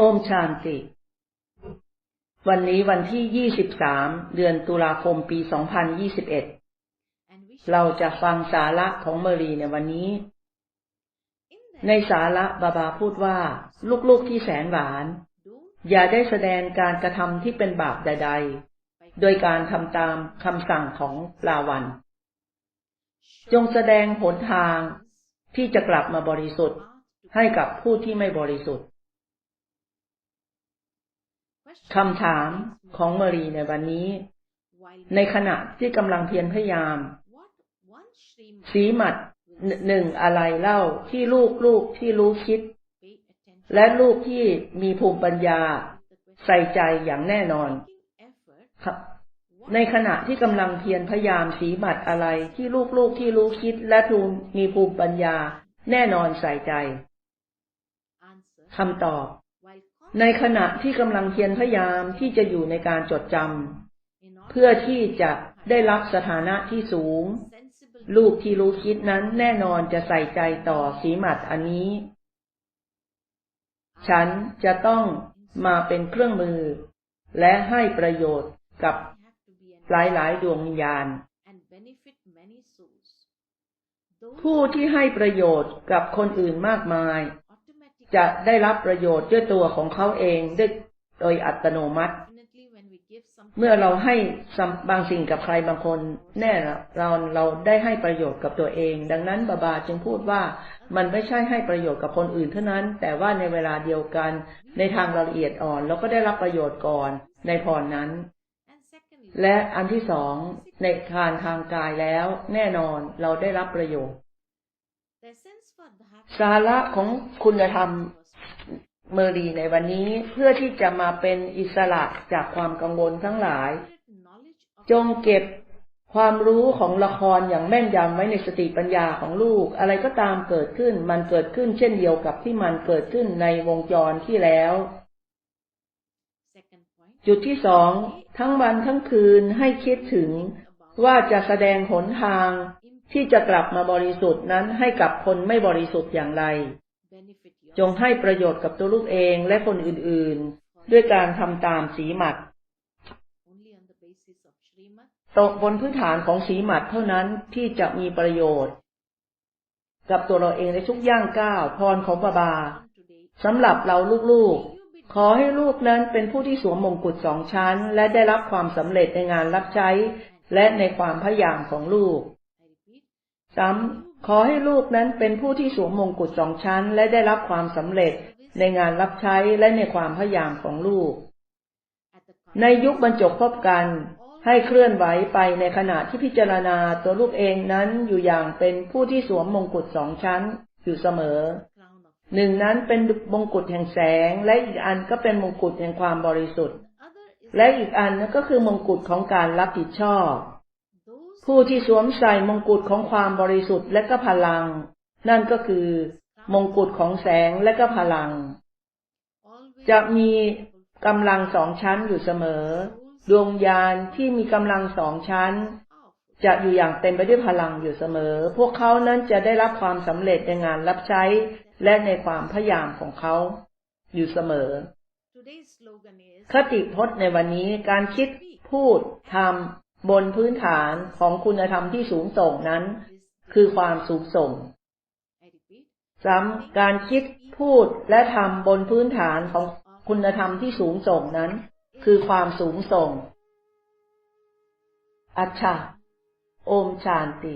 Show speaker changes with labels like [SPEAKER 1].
[SPEAKER 1] โอมชานติ วันนี้วันที่ 23 เดือนตุลาคมปี 2021 เราจะฟังสาระของเมรีในวันนี้ ในสาระบาบาพูดว่า ลูกๆที่แสนหวาน อย่าได้แสดงการกระทำที่เป็นบาปใด ๆ โดยการทำตามคำสั่งของปลาวัน จงแสดงหนทางที่จะกลับมาบริสุทธิ์ให้กับผู้ที่ไม่บริสุทธิ์ คำถามของเมรีในวันนี้ ในขณะที่กำลังเพียรพยายาม สีหมัดหนึ่งอะไรเล่าที่ลูกลูกที่รู้คิด และลูกที่มีภูมิปัญญา ใส่ใจอย่างแน่นอนครับในขณะที่กำลังเพียรพยายามสีหมัดอะไรที่ลูกลูกที่รู้คิด และภูมมีภูมิปัญญา แน่นอนใส่ใจคำตอบ ในขณะที่กำลังเพียรพยายามที่จะอยู่ในการจดจำเพื่อที่จะได้รับสถานะที่สูง ลูกที่รู้คิดนั้นแน่นอนจะใส่ใจต่อสีหมัดอันนี้ ฉันจะต้องมาเป็นเครื่องมือ และให้ประโยชน์กับหลายๆ ดวงวิญญาณ ผู้ที่ให้ประโยชน์กับคนอื่นมากมาย จะได้รับประโยชน์ด้วยตัวของเขาเองด้วยโดยอัตโนมัติ เมื่อเราให้บางสิ่งกับใครบางคน แน่เราเราได้ให้ประโยชน์กับตัวเอง ดังนั้นบาบาจึงพูดว่ามันไม่ใช่ให้ประโยชน์กับคนอื่นเท่านั้น แต่ว่าในเวลาเดียวกัน ในทางละเอียดอ่อน เราก็ได้รับประโยชน์ก่อนในพรนั้น และอันที่สองในทางทางกายแล้ว แน่นอนเราได้รับประโยชน์ สาระของคุณธรรมเมรีในวันนี้เพื่อที่จะมาเป็นอิสระจากความกังวลทั้งหลาย จงเก็บความรู้ของละครอย่างแม่นยำไว้ในสติปัญญาของลูก อะไรก็ตามเกิดขึ้น มันเกิดขึ้นเช่นเดียวกับที่มันเกิดขึ้นในวงจรที่แล้ว จุดที่สอง ทั้งวันทั้งคืนให้คิดถึงว่าจะแสดงหนทาง ที่จะกลับมาบริสุทธิ์นั้นให้กับคนไม่บริสุทธิ์อย่างไร จงให้ประโยชน์กับตัวลูกเองและคนอื่นๆ ด้วยการทำตามสีหมัดตกบนพื้นฐานของสีหมัดเท่านั้นที่จะมีประโยชน์ กับตัวเราเองในทุกย่างก้าวพรของบาบาสำหรับเราลูกๆ ขอให้ลูกนั้นเป็นผู้ที่สวมมงกุฎสองชั้น และได้รับความสำเร็จในงานรับใช้ และในความพยายามของลูก ซ้ำขอให้ลูกนั้นเป็นผู้ที่สวมมงกุฎสองชั้น และได้รับความสำเร็จในงานรับใช้และในความพยายามของลูก ในยุคบรรจบพบกัน ให้เคลื่อนไหวไปในขณะที่พิจารณาตัวลูกเองนั้นอยู่อย่างเป็นผู้ที่สวมมงกุฎสองชั้นอยู่เสมอ หนึ่งนั้นเป็นมงกุฎแห่งแสง และอีกอันก็เป็นมงกุฎแห่งความบริสุทธิ์ และอีกอันก็คือมงกุฎของการรับผิดชอบ ผู้ที่สวมใส่มงกุฎของความบริสุทธิ์และก็พลัง นั่นก็คือ มงกุฎของแสงและก็พลัง จะมีกำลังสองชั้นอยู่เสมอ ดวงยานที่มีกำลังสองชั้น จะอยู่อย่างเต็มไปด้วยพลังอยู่เสมอ พวกเขานั้นจะได้รับความสำเร็จในงานรับใช้ และในความพยายามของเขาอยู่เสมอ คติพจน์ในวันนี้การคิดพูดทำ บนพื้นฐานของคุณธรรมที่สูงส่งนั้น คือความสูงส่งซ้ำการคิดพูดและทำบนพื้นฐานของคุณธรรมที่สูงส่งนั้น คือความสูงส่ง อัชชาโอมชานติ